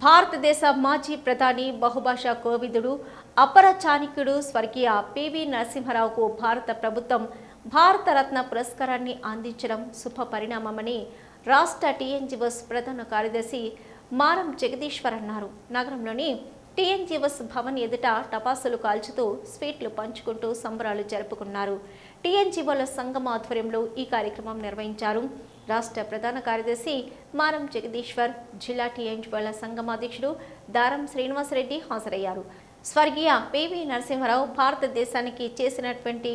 భారతదేశ మాజీ ప్రధాని బహుభాషా కోవిదుడు అపర చాణిక్యుడు స్వర్గీయ పివి నరసింహారావుకు భారత ప్రభుత్వం భారతరత్న పురస్కారాన్ని అందించడం శుభ పరిణామమని రాష్ట్ర టీఎన్జిఓస్ ప్రధాన కార్యదర్శి మారం జగదీశ్వర్ అన్నారు. నగరంలోని టీఎన్జిఓస్ భవన్ ఎదుట టపాసులు కాల్చుతూ స్వీట్లు పంచుకుంటూ సంబరాలు జరుపుకున్నారు. టీఎన్జిఓల సంఘం ఆధ్వర్యంలో ఈ కార్యక్రమం నిర్వహించారు. రాష్ట్ర ప్రధాన కార్యదర్శి మారం జగదీశ్వర్ జిల్లా టీఎన్జిఓల సంఘం అధ్యక్షుడు దారం శ్రీనివాసరెడ్డి హాజరయ్యారు. స్వర్గీయ పివి నరసింహారావు భారతదేశానికి చేసినటువంటి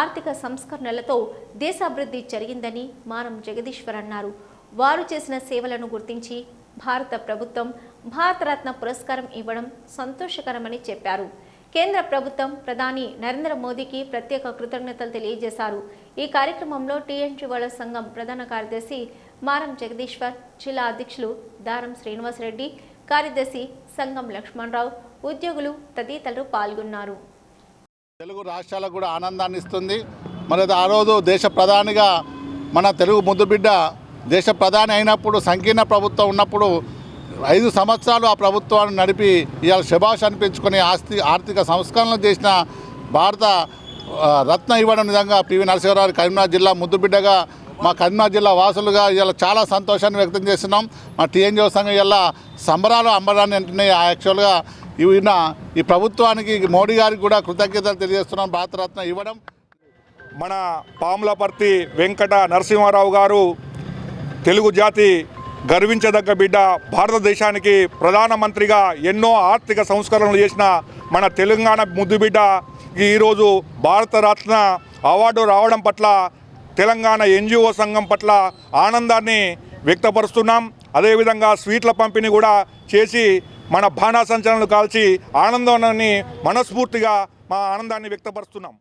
ఆర్థిక సంస్కరణలతో దేశాభివృద్ధి జరిగిందని మారం జగదీశ్వర్ అన్నారు. వారు చేసిన సేవలను గుర్తించి భారత ప్రభుత్వం భారతరత్న పురస్కారం ఇవ్వడం సంతోషకరమని చెప్పారు. కేంద్ర ప్రభుత్వం ప్రధాని నరేంద్ర మోదీకి ప్రత్యేక కృతజ్ఞతలు తెలియజేశారు. ఈ కార్యక్రమంలో టీఎన్టీవాళ్ళ సంఘం ప్రధాన కార్యదర్శి మారం జగదీశ్వర్ జిల్లా అధ్యక్షులు దారం శ్రీనివాసరెడ్డి కార్యదర్శి సంఘం లక్ష్మణరావు ఉద్యోగులు తదితరులు పాల్గొన్నారు. తెలుగు రాష్ట్రాలకు కూడా ఆనందాన్ని ఇస్తుంది. మరి ఆ రోజు దేశ ప్రధానిగా మన తెలుగు ముద్దుబిడ్డ దేశ ప్రధాని అయినప్పుడు సంకీర్ణ ప్రభుత్వం ఉన్నప్పుడు ఐదు సంవత్సరాలు ఆ ప్రభుత్వాన్ని నడిపి ఇవాళ శభాష్ అనిపించుకొని ఆస్తి ఆర్థిక సంస్కరణలు చేసిన భారత రత్న ఇవ్వడం విధంగా పివి నరసింహారావు కరీంనగర్ జిల్లా ముద్దుబిడ్డగా మా కరీంనగర్ జిల్లా వాసులుగా ఇవాళ చాలా సంతోషాన్ని వ్యక్తం చేస్తున్నాం. మా టీఎన్జీ సంఘం ఇవాళ సంబరాలు అంబరాన్ని అంటున్నాయి. యాక్చువల్గా ఈయన ఈ ప్రభుత్వానికి మోడీ గారికి కూడా కృతజ్ఞతలు తెలియజేస్తున్నాం. భారతరత్న ఇవ్వడం. మన పాములపర్తి వెంకట నరసింహారావు గారు తెలుగు జాతి గర్వించదగ్గ బిడ్డ భారతదేశానికి ప్రధానమంత్రిగా ఎన్నో ఆర్థిక సంస్కరణలు చేసిన మన తెలంగాణ ముద్దు బిడ్డ. ఈరోజు భారతరత్న అవార్డు రావడం పట్ల తెలంగాణ ఎన్జిఓ సంఘం పట్ల ఆనందాన్ని వ్యక్తపరుస్తున్నాం. అదేవిధంగా స్వీట్ల పంపిణీ కూడా చేసి మన బాణాసంచలనలు కాల్చి ఆనందాన్ని మనస్ఫూర్తిగా మా ఆనందాన్ని వ్యక్తపరుస్తున్నాం.